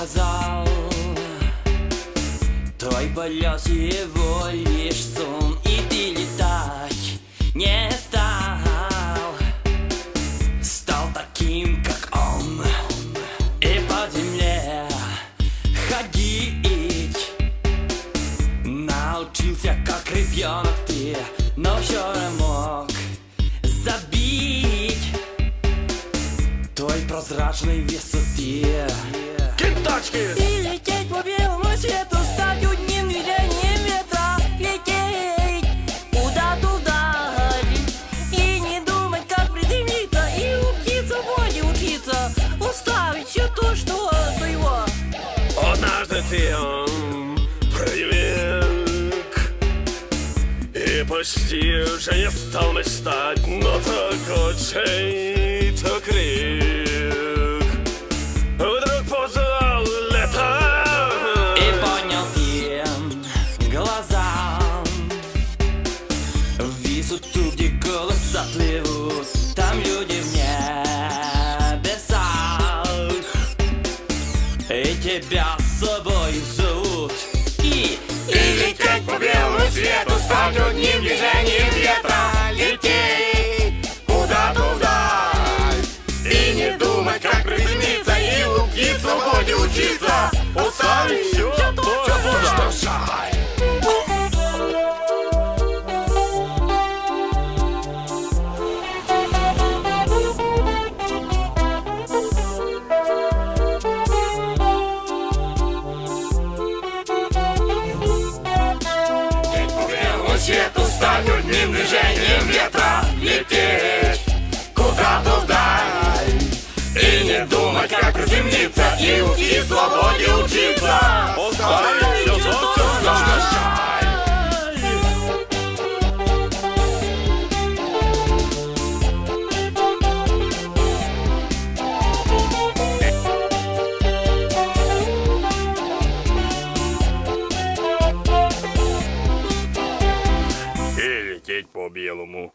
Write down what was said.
сказал Твой полет его лишь сон И ты летать не стал Стал таким, как он И по земле ходить. Научился, как ребенок ты Но не мог забить. Той прозрачной высоте Кентачки! И лететь по белому свету, стать одним движением ветра. Лететь куда-то вдаль. И не думать, как приземлиться И учиться воде учиться. Уставить все то, что твоего. Однажды ты привык. И почти уже не стал мечтать Но только Высоту, где голоса плывут Там люди в небесах. И тебя с собой зовут. И, И лететь по белому свету Стать одним движением ветра. Лететь куда-то вдаль. И не думать, как приземлиться И луки свободе учиться. Оставить свету Стать одним движением ветра Лететь. Куда-то вдаль? И не думать, как приземлиться И уйти свободе учиться И лететь по белому